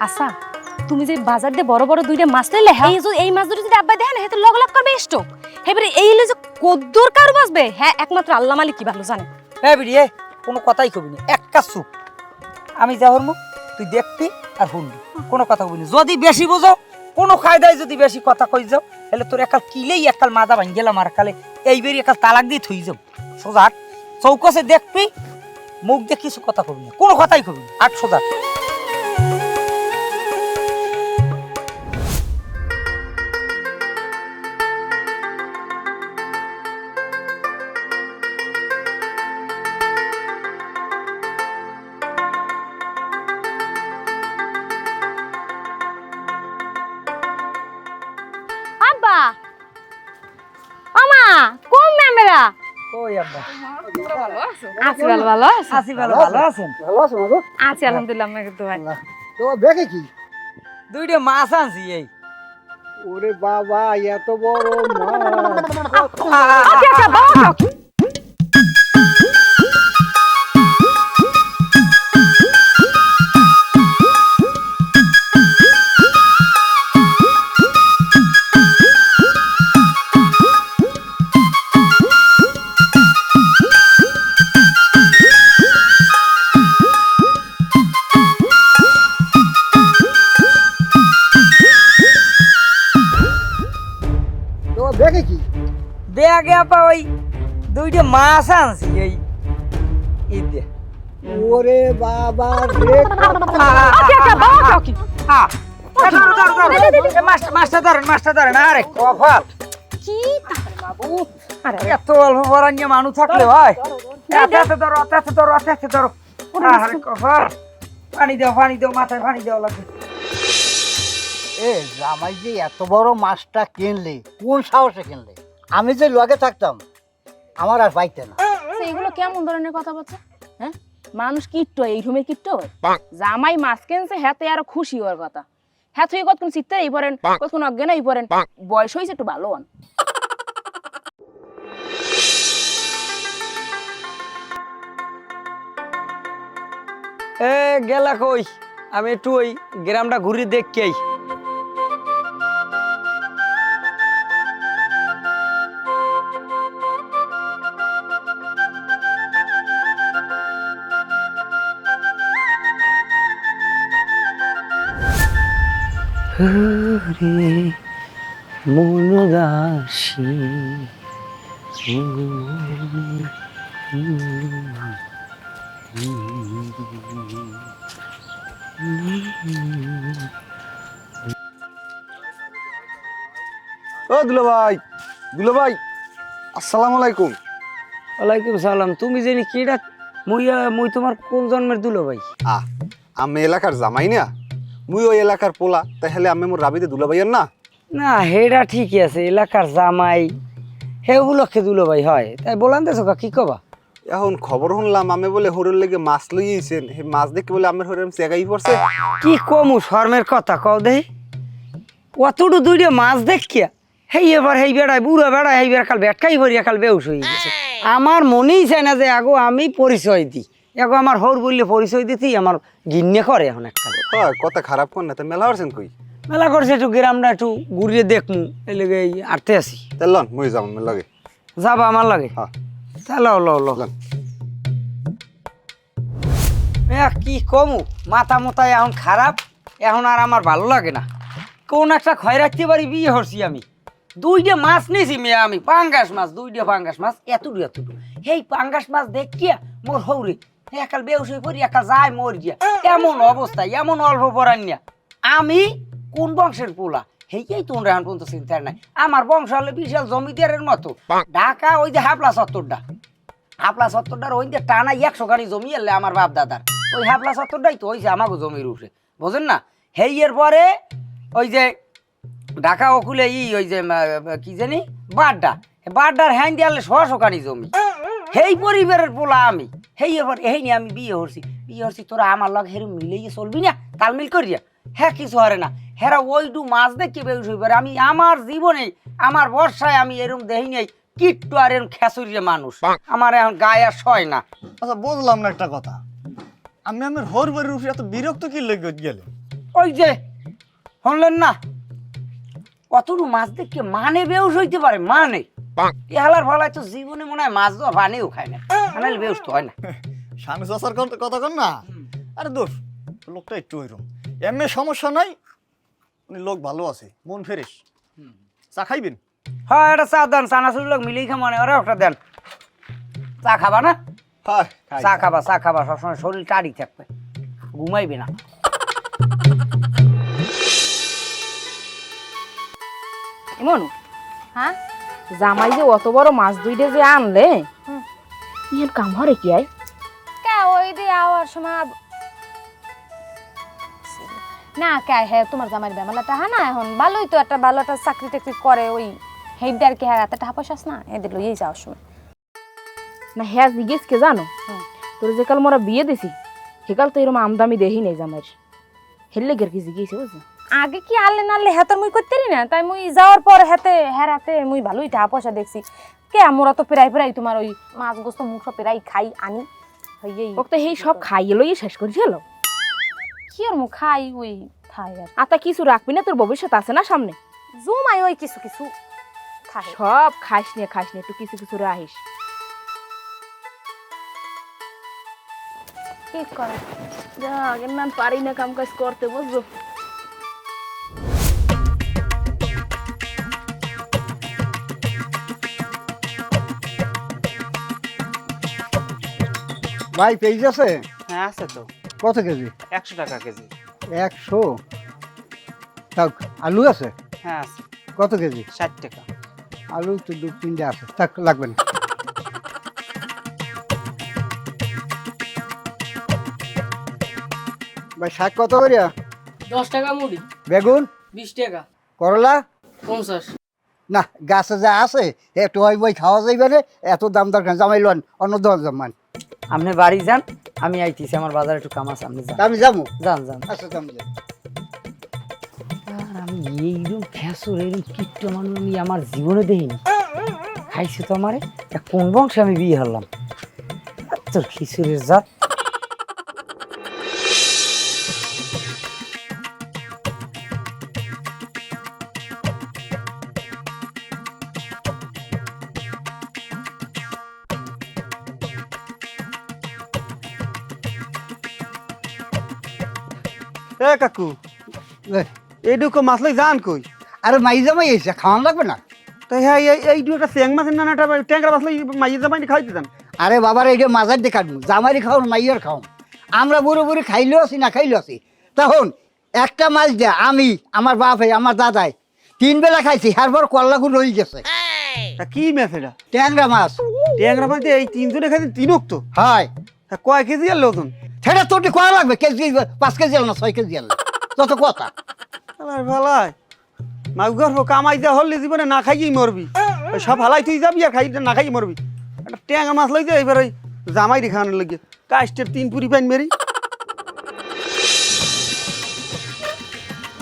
আচ্ছা তুমি যে বাজার দিয়ে বড় বড় দুইটা মাছ লইলে হ্যাঁ? এই যে- এই মাছ দুটো যদি আব্বাই দেখে না হেতে লগ লগ করবে স্টক এবারে এই হলো যে কদ্দুর কার বাঁচবে? হ্যাঁ একমাত্র আল্লাহ মালিক কি ভালো জানে। হ্যাঁ বিড়িয়ে কোনো কথাই কবি না। এক কাজ চুপ। আমি যা হরমু তুই দেখবি আর শুনবি। কোনো কথা কবি না। যদি বেশি বোঝো কোনো খায়দায় যদি বেশি কথা কই যাও তাহলে তোর একাল কিলেই একাল মাজা ভাঙ গেলাম আর কালে এইবারই একাল তালাক দিয়ে থই যাও। সোজা চৌকসে দেখবি মুখ দিয়ে কিছু কথা কবি না। কোনো কথাই কবি না। আট সোজা। আছি ভালো ভালো আছি আসি ভালো ভালো আছেন ভালো আছেন মাগো আছি আলহামদুলিল্লাহ আমাকে তো ভাই তোমার ব্যাগে কি? দুইটা মাছ আনছি এই। ওরে বাবা এত বড় মাছ। দুইটা মাছ আনছি এই ঈদ ওরে বাবা রে আচ্ছা আচ্ছা মাছটা ধরেন মাছটা ধরেন। আরে কফাল কি বাবু? আরে এত অল্প বরান্য মানুষ থাকলে হয়। এত এত ধরো এত এত ধরো এত এত ধরো। আরে কফাল পানি দাও পানি দাও মাথায় পানি দেওয়া লাগবে। এ জামাই যে এত বড় মাছটা কিনলে কোন সাহসে কিনলে? আমি যে লগে থাকতাম আমার আর পাইতে না। এগুলো কেমন ধরনের কথা বলছে হ্যাঁ? মানুষ কিট্টো এই রুমের কিট্টো হয় জামাই মাছ কিনছে হাতে আরও খুশি হওয়ার কথা। হ্যাঁ তুই কতক্ষণ চিত্তে এই পড়েন কতক্ষণ অজ্ঞান এই পড়েন বয়স হয়েছে একটু ভালো হন এ গেলা কই? আমি একটু ওই গ্রামটা ঘুরে দেখি আই মন দাসী ও দুলো ভাই দুলো ভাই আসসালামু আলাইকুম। ওয়ালাইকুম সালাম। তুমি জানি কিটা মুই তোমার কোন জন্মের দুলো ভাই আমি এলাকার জামাই না। মুই ওই এলাকার পোলা তাহলে আমি মোর রাবিতে দুলো ভাইয়ের না? না হেডা ঠিকই আছে এলাকার জামাই। হে উপলক্ষে দুলো ভাই হয় তাই বলান দেছো কি কবা? এখন খবর শুনলাম আমি বলে হরের লেগে মাছ লইয়েছেন। হে মাছ দেখে বলে আমার হরের চেগাই পড়ছে। কি কমু শর্মের কথা কও দেহি অতটু দুইটা মাছ দেখিয়া হেই এবার হেই বেড়ায় বুড়ো বেড়ায় হেই বেড়া কাল বেটকাই ভরিয়া কাল বেউস হয়ে গেছে। আমার মনেই চায় না যে আগো আমি পরিচয় দিই। এগো আমার হর বললে পরিচয় দিতেই আমার গিন্নে করে এখন একটা হয় কথা খারাপ কর না তা মেলা হরছেন কই? মেলা করছে একটু গ্রামটা একটু ঘুরিয়ে দেখমু এই লেগে আটতে আসি লন মুই আমার লগে যাবা আমার লাগে? হ্যাঁ। তাহলে লো লো এ কি কমু মাথা মোতায় এখন খারাপ এখন আর আমার ভালো লাগে না। কোন একটা খয় রাখতে পারি বিয়ে হরছি আমি। দুইটা মাছ নিয়েছি মেয়ে আমি পাঙ্গাস মাছ দুইটা পাঙ্গাস মাছ এতটু এতটু সেই পাঙ্গাস মাছ দেখিয়া মোর হৌরে একাল বেউস হয়ে পড়ি একা যায় মর গিয়া। এমন অবস্থা, এমন অল্প পরান্যা আমি কোন বংশের পোলা? হেই তোমরা এখন পর্যন্ত নাই। আমার বংশ হলে বিশাল জমিদারের মতো। ঢাকা ওই যে হাবলা চত্বরটা। হাপলা সত্তরটার ওই যে টানা একশো গাড়ি জমি এলে আমার বাপ দাদার। ওই হাপলা সত্তরটাই তো হয়েছে আমাকে জমির উঠে বোঝেন না? হেইয়ের পরে ওই যে ঢাকা ওকুলে ই ওই যে কি জানি? বাড্ডা। বাড্ডার হ্যান দিয়ালে গাড়ি জমি। সেই পরিবারের পোলা আমি। হেই এবার হেই নিয়ে আমি বিয়ে হরছি বিয়ে হরছি তোরা আমার লগ হেরু মিলেই চলবি না? তালমিল করিয়া? হ্যাঁ কিছু হরে না। হেরা ওইটু মাছ দেখে বেউস হইবার আমি আমার জীবনে আমার বর্ষায় আমি এরম দেহি নেই কিট্টু আর এরম খেসুরিয়ে মানুষ। আমার এখন গায়ে আর সয় না। আচ্ছা বুঝলাম না একটা কথা। আমি আমার হোর বাড়ির উপরে এত বিরক্ত কি লেগে গেলে? ওই যে শুনলেন না? কতটুকু মাছ দেখে মানে বেউস হইতে পারে মানে? এ হালার ফালায় তো জীবনে মনে হয় মাছ দেওয়া পানিও খায় না। বেউস হয় না। স্বামী চাচার কথা- কন না? আরে দোষ লোকটা একটু ওইরকম। এমনি সমস্যা নাই উনি লোক ভালো আছে মন ফেরেস চা খাইবেন? হ্যাঁ এটা চা দেন চানাচুর লোক মিলিয়ে খা মনে ওরা ওটা দেন। চা খাবা না? হ্যাঁ চা খাবা চা খাবা সবসময় শরীর টাড়ি থাকবে। ঘুমাইবে না। এমন হ্যাঁ? জামাই যে অত বড় মাছ দুইটা যে আনলে ইহান কাম হরে কি আয় কে ওই দিয়ে আওয়ার সময় না কে হ্যাঁ তোমার জামাই বেমালাটা হ্যাঁ না এখন? ভালোই তো একটা ভালো একটা চাকরি টাকরি করে ওই হেইডার কি হ্যাঁ টাকা পয়সা না? এদের লইয়েই যাওয়ার সময়। না হ্যাঁ জিজ্ঞেস কে জানো? তোর যে কাল মোরা বিয়ে দিছি সেকাল তো এরকম আমদামি দেহি নেই জামাইয়ের। হেললে গের কি জিজ্ঞেসে বুঝছ? আগে কি আনলে নানলে হেতর মুই করতে না? তাই মুই যাওয়ার পর হেতে হেরাতে মুই ভালোই টাকা পয়সা দেখছি। কে? আমরা তো প্রায় প্রায় তোমার ওই মাছ গোস্ত মুখ প্রায় খাই আনি। ওক তো সেই সব খাইয়ে লইয়ে শেষ করেছিল কি আর মুখ খাই ওই খাই আর। আতা কিছু রাখবি না তোর ভবিষ্যৎ আছে না সামনে? জমাই ওই কিছু কিছু সব খাইস নিয়ে খাইস নিয়ে একটু কিছু কিছু রাহিস কি করে? যা আগের নাম পারি না কাম কাজ করতে বুঝছ ভাই পেঁয়াজ আছে? হ্যাঁ আছে তো। কত কেজি? একশো টাকা কেজি। একশো? থাক আলু আছে? হ্যাঁ আছে। কত কেজি? ষাট টাকা। আলু তো দু তিনটে আছে। থাক লাগবে না। ভাই শাক কত করিয়া দশ টাকা মুড়ি। বেগুন? বিশ টাকা। করলা? পঞ্চাশ। না গাছে যা আছে একটু ওই বই খাওয়া যাইবে এত দাম দরকার জামাই লোন অন্য দশ জামান আপনি বাড়ি যান আমি আইতেছি আমার বাজারে একটু কাম আছে আপনি যান। আমি যাব? যান যান। আচ্ছা যাব। আমি এইরকম ফ্যাসর এইরকম কীট মানুষ আমি আমার জীবনে দেখিনি। খাইছি তো আমারে? কোন বংশে আমি বিয়ে হলাম তোর খিচুড়ির জাত। এ কাকু এইটুকু মাছ লই যান কই? আরে মাই জামাই এসে খাওয়ান লাগবে না। তো হ্যাঁ এই এইটু একটা চেং মাছের না একটা ট্যাংরা মাছ লই মাইয়ে জামাই খাইতে দেন আরে বাবার এইটা মাজার দিয়ে কাটবো জামারি খাওয়ান মাইয়ার খাওয়ান আমরা বুড়ো বুড়ি খাইলেও আছি না খাইলেও আছি। তখন একটা মাছ দেয়া আমি আমার বাপে আমার দাদাই তিন বেলা খাইছি হারবার কল্লাগুলো রয়ে গেছে। তা কি মাছ এটা? ট্যাংরা মাছ। ট্যাংরা মাছ এই তিনজনে খাইতে তিনক তো। হয়। তা কয় কেজি আর লোতন সেটা তোটি করা লাগবে কেজি পাঁচ কেজি আল না ছয় কেজি আল তত কথা। ভালাই মাছ গর্ভ কামাই যা হলে জীবনে না খাইয়েই মরবি। সব হালাই তুই যাবি আর খাই না খাই মরবি। একটা ট্যাংরা মাছ লই দে এবার ওই জামাই খাওয়ানোর লাগে। কাস্টের তিন পুরি পাইন মেরি।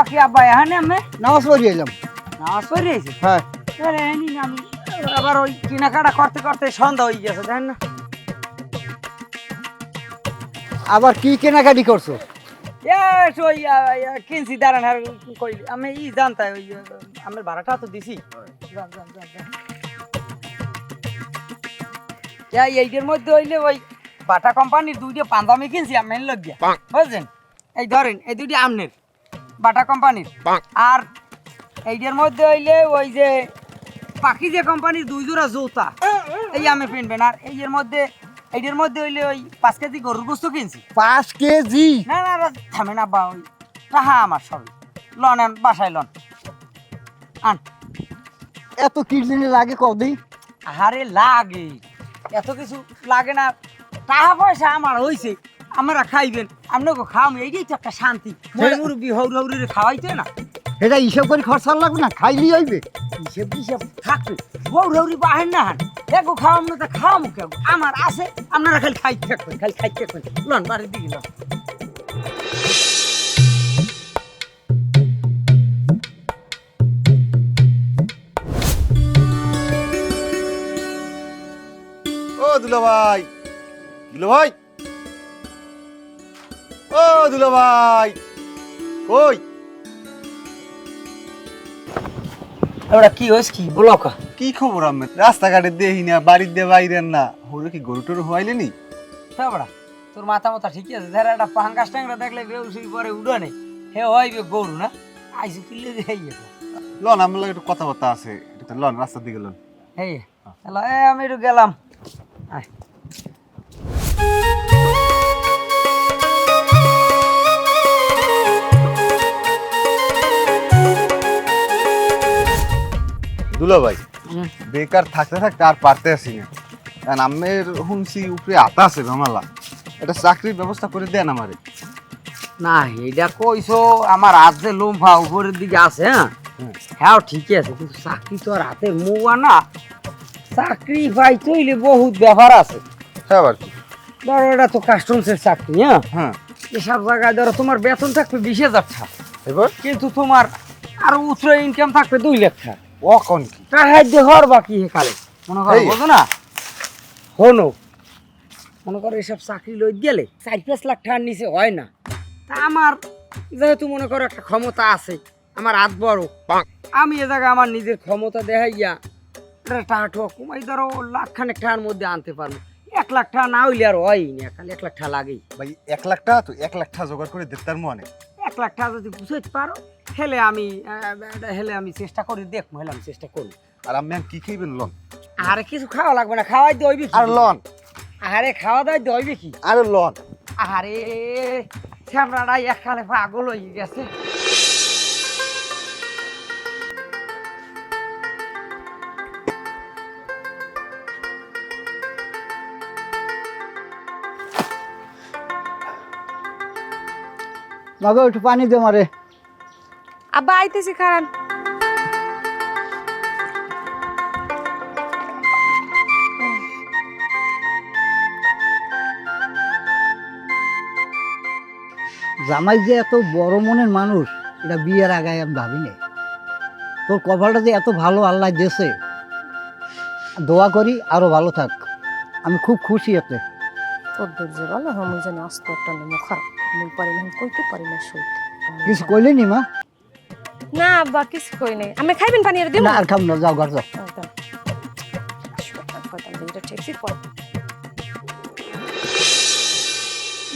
ওকে আব্বা এখানে আমি? নামাজ পড়ি এলাম। নামাজ পড়ে হ্যাঁ। আমি আবার ওই কেনাকাটা করতে করতে সন্ধ্যা হয়ে গেছে জানেন না? আবার কি কেনাকাটি করছ? কিনছি দাঁড়ান আর কই আমি ই জানতাই ওই আমার ভাড়াটা তো দিছি। এই এইটার মধ্যে হইলে ওই বাটা কোম্পানির দুইটা পাঞ্জামি কিনছি আমি লাগিয়া বুঝছেন? এই ধরেন এই দুইটা আমনের বাটা কোম্পানির। আর এইটার মধ্যে হইলে ওই যে পাখি যে কোম্পানির দুই জোড়া জুতা এই আমি পিনবেন। আর এইটার মধ্যে এইটার মধ্যে হইলে ওই পাঁচ কেজি গরুর গোস্ত কিনছি। পাঁচ কেজি? না না না থামে না বা ওই তাহা আমার সবই লন আন বাসায় লন। আন। এত কি দিনে লাগে কদিন আহারে লাগে। এত কিছু লাগে না। টাকা পয়সা আমার হইছে আমরা খাইবেন আপনাকে খাওয়াম এইটাই তো একটা শান্তি। মই মুরব্বী হৌর হৌরে খাওয়াইতে না। এটা হিসাব করে খরচা লাগবে না খাইলেই হইবে। হিসেব হিসেব থাকবে হৌর হৌরি বাহেন না হান দেখো খাওয়াম না তা খাওয়াম কেউ। আমার আছে, আপনারা খালি খাই থাকবেন খালি খাই থাকবেন লন, বাড়ির দিকে লন। ও দুলা ভাই দুলা ভাই? ও দুলা ভাই কই? ওটা কি হয়েছে কি? বলো কি খবর আমি রাস্তাঘাটে দেখি না বাড়ির দিয়ে বাইরেন না। হরে কি গরু টরু হইলে নি? বড়া তোর মাথা মাথা ঠিকই আছে। যারা একটা পাঙ্গাস ট্যাংরা দেখলে বেউসি পরে উড়ানে হে হইবে গরু না? আইসি কিলে দেই লন আমার লাগে একটু কথাবার্তা আছে। লন রাস্তার দিকে লন। এই হ্যালো এ আমি একটু গেলাম। আয়। দুলা ভাই বেকার থাকতে থাকতে আর পারতে আসি না। কারণ আমের শুনছি উপরে আতা আছে রমালা একটা চাকরির ব্যবস্থা করে দেন আমারে। না এটা কইছো আমার হাত যে লোমফা উপরের দিকে আছে হ্যাঁ? হ্যাঁ ঠিকই আছে কিন্তু চাকরি তো আর হাতে মৌয়া না। চাকরি পাই তৈলে বহুত ব্যাপার আছে। হ্যাঁ আবার কি? ধরো এটা তো কাস্টমসের চাকরি হ্যাঁ? হ্যাঁ। এসব জায়গায় ধরো তোমার বেতন থাকবে বিশ হাজার টাকা। এবার? কিন্তু তোমার আরও উচ্চ ইনকাম থাকবে দুই লাখ টাকা। ও কোন কি সাহায্য হওয়ার বাকি হেকালে মনে করো। বোঝো না? হনো। মনে করো এসব চাকরি লই গেলে চার পাঁচ লাখ টাকার নিচে হয় না। তা আমার যেহেতু মনে করো একটা ক্ষমতা আছে আমার হাত বড় আমি এ জায়গায় আমার নিজের ক্ষমতা দেখাইয়া টাকা ঠোয়া কমাই ধরো লাখ খানেক টাকার মধ্যে আনতে পারব। এক লাখ টাকা না হইলে আর হয়ই না খালি এক লাখ টাকা লাগেই। ভাই এক লাখ টাকা তো এক লাখ টাকা জোগাড় করে দিতে মনে। এক লাখ টাকা যদি বুঝাইতে পারো হেলে আমি হেলে আমি চেষ্টা করি দেখব হেলে আমি চেষ্টা করি। আর আমি কি খাইবেন লন আরে কিছু খাওয়া লাগবে না খাওয়াই দইবি আর লন। আরে খাওয়া দাওয়া দইবি কি? আর লন। আরে শ্যামরাটা একখানে পাগল হয়ে গেছে। মাগো একটু পানি দে মারে। আব্বা আইতেছি খারান জামাই যে এত বড় মনের মানুষ এটা বিয়ের আগে আমি ভাবিনি। তোর কপালটা যে এত ভালো আল্লাহ দিয়েছে দোয়া করি আরও ভালো থাক। আমি খুব খুশি এতে। তোর ধৈর্য বলো আমি জানি আস্ত একটা নেমো খারাপ পারি না কইতে পারি না সইতে কিছু কইলেনি মা? না আব্বা কিছু কই নাই। আমি খাইবেন পানি আর দিব না আর খাম না যাও ঘর যাও।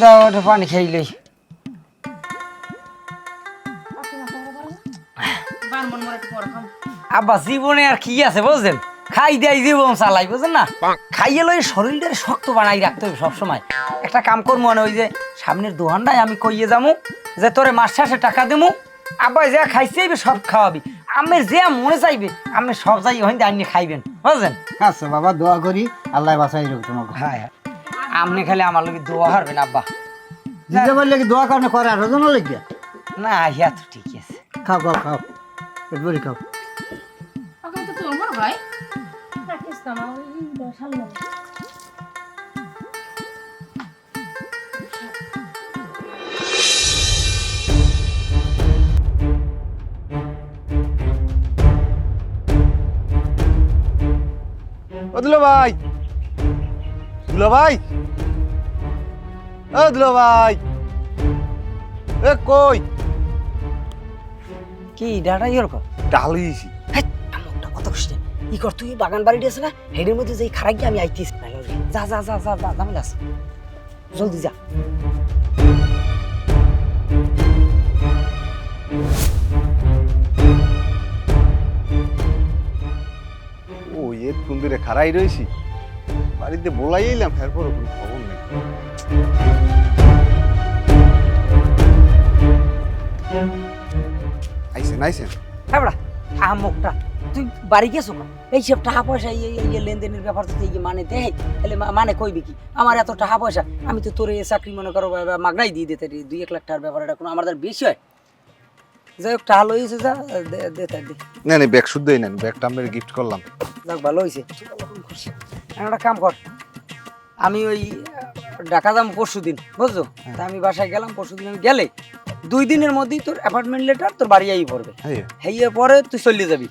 দাও ওটা পানি আব্বা জীবনে আর কি আছে বুঝছেন? খাই দেয় জীবন চালাই বুঝছেন না? খাইয়ে লই শরীরটা শক্ত বানাই রাখতে হবে সবসময়। একটা কাম করব মানে ওই যে সামনের দোকানটায় আমি কইয়ে যাব যে তোরে মাস শেষে টাকা দেবো আব্বা যা খাইছে সব খাওয়াবি। আমের যে মনে চাইবে আমি সব যাই হইতে আইনি খাইবেন বুঝলেন আচ্ছা বাবা দোয়া করি আল্লাহ বাঁচাই রাখো তোমাকে। হ্যাঁ হ্যাঁ। আপনি খালি আমার লোক দোয়া হারবেন আব্বা। দিতে পারলে কি দোয়া কারণে করে আর জন লেগে? না ইয়া তো ঠিকই আছে। খাও খাও খাও। পেট ভরে খাও। এখন তো তোর বড় ভাই। ও দুলা ভাই। দুলা ভাই। ও দুলা ভাই। এ কই? কি ডাটা ইয়ের কর ডালিছি কত কষ্ট ই কর তুই বাগান বাড়িতে দিয়েছ না? হেডের মধ্যে যেই খারাপ আমি আইতিস যা যা যা যা যা আছে। জলদি যা। এ কুন্দিরে খারাই রয়েছি বাড়িতে বলাই এলাম এরপর কোনো খবর নেই। আইসেন আইসেন। হ্যাঁ তুই বাড়ি গেছো এই সব টাকা পয়সা, এই লেনদেনের ব্যাপার মানে দেয়, তাহলে মানে কইবি কি? আমার এত টাকা পয়সা, আমি তো তোর চাকরি মনে করো মাগনাই দিয়ে দিতে দুই এক লাখ টাকার ব্যাপার, এটা কোনো আমাদের বেশি হয়? যাই হোক টাকা লইছে যা দে তাই দে। না না ব্যাগ শুদ্ধই নেন ব্যাগটা আমি গিফট করলাম। যাক ভালো হয়েছে একটা কাম কর আমি ওই ঢাকা যাম পরশু দিন বুঝছ? তা আমি বাসায় গেলাম পরশু দিন আমি গেলে দুই দিনের মধ্যেই তোর অ্যাপার্টমেন্ট লেটার তোর বাড়ি আই পড়বে। হ্যাঁ হেইয়ে পরে তুই চলে যাবি।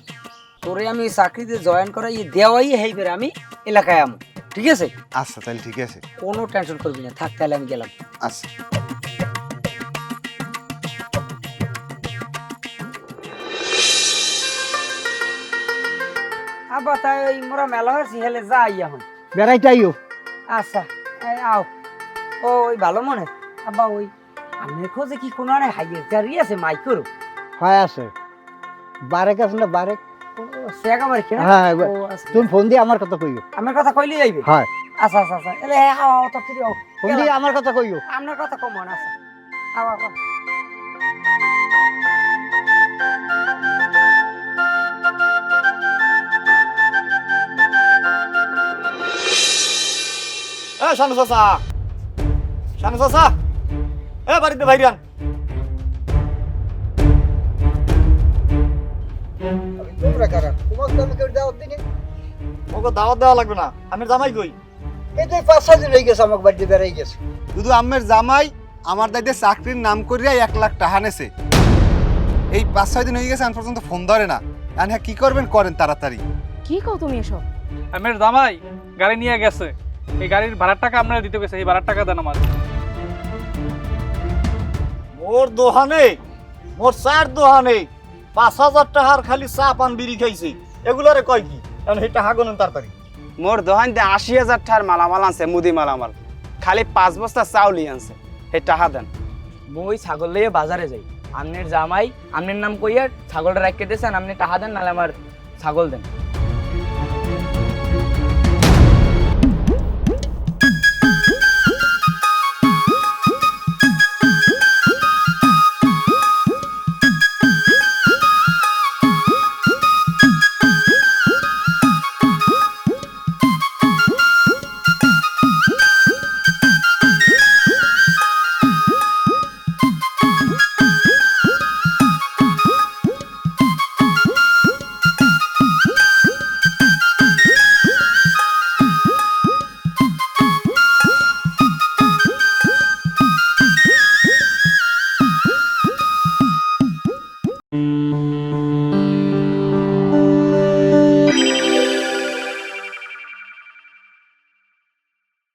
তোরে আমি চাকরিতে জয়েন করাই দেওয়াই হেই বের আমি এলাকায় আমু ঠিক আছে? আচ্ছা তাহলে ঠিক আছে। কোনো টেনশন করবি না থাক তাহলে আমি গেলাম। আচ্ছা। তাই ওই মোরা মেলা হয়েছি হেলে যাই এখন। বেড়াইতে আইও? আচ্ছা আও। ও ওই ভালো মনে আব্বা ওই আমি খোঁজে কি কোনো আনে হাইয়ে গাড়ি আছে মাইকরো হয় আছে। বারেক আছে না বারেক? সে একেবারে কিনা? হ্যাঁ আচ্ছা। তুমি ফোন দিয়ে আমার কথা কইও। আমার কথা কইলে যাইবে হয়। আচ্ছা আচ্ছা আচ্ছা। এলে আও তো ফিরে ফোন দিয়ে আমার কথা কইও। আপনার কথা কম মনে আছে আও আও এ শানু চাচা। শানু চাচা। এ বাড়িতে ভাইরান। তোমরা কারা? তোমাকে তো আমি কেউ দাওয়াত দিনি ওকে দাওয়াত দেওয়া লাগবে না। আমি জামাই কই? এই তো পাঁচ ছয় দিন হয়ে গেছে বাড়িতে বেড়াই গেছে। শুধু আমের জামাই আমার দাইতে চাকরির নাম করিয়া এক লাখ টাকা নেছে। এই পাঁচ ছয় দিন হয়ে গেছে আন পর্যন্ত ফোন ধরে না। আর হ্যাঁ কি করবেন? করেন তাড়াতাড়ি। কি কও তুমি এসব? আমের জামাই গাড়ি নিয়ে গেছে। এই গাড়ির ভাড়ার টাকা আপনারা দিতে গেছে এই ভাড়ার টাকা দেন আমার মোর দোহানে মোর চার দোহানে পাঁচ হাজার টাকার খালি চা পান বিড়ি খাইছে। এগুলারে কয় কি? এখন সেই টাকা গনেন তাড়াতাড়ি। মোর দোহান দিয়ে আশি হাজার টাকার মালামাল আনছে মুদি মালামাল। খালি পাঁচ বস্তা চাউলি আনছে সেই টাকা দেন। মই ছাগল লইয়ে বাজারে যাই। আমনের জামাই আমনের নাম কইয়া ছাগলটা রাখিয়ে দিয়েছেন আপনি টাকা দেন নাহলে আমার ছাগল দেন।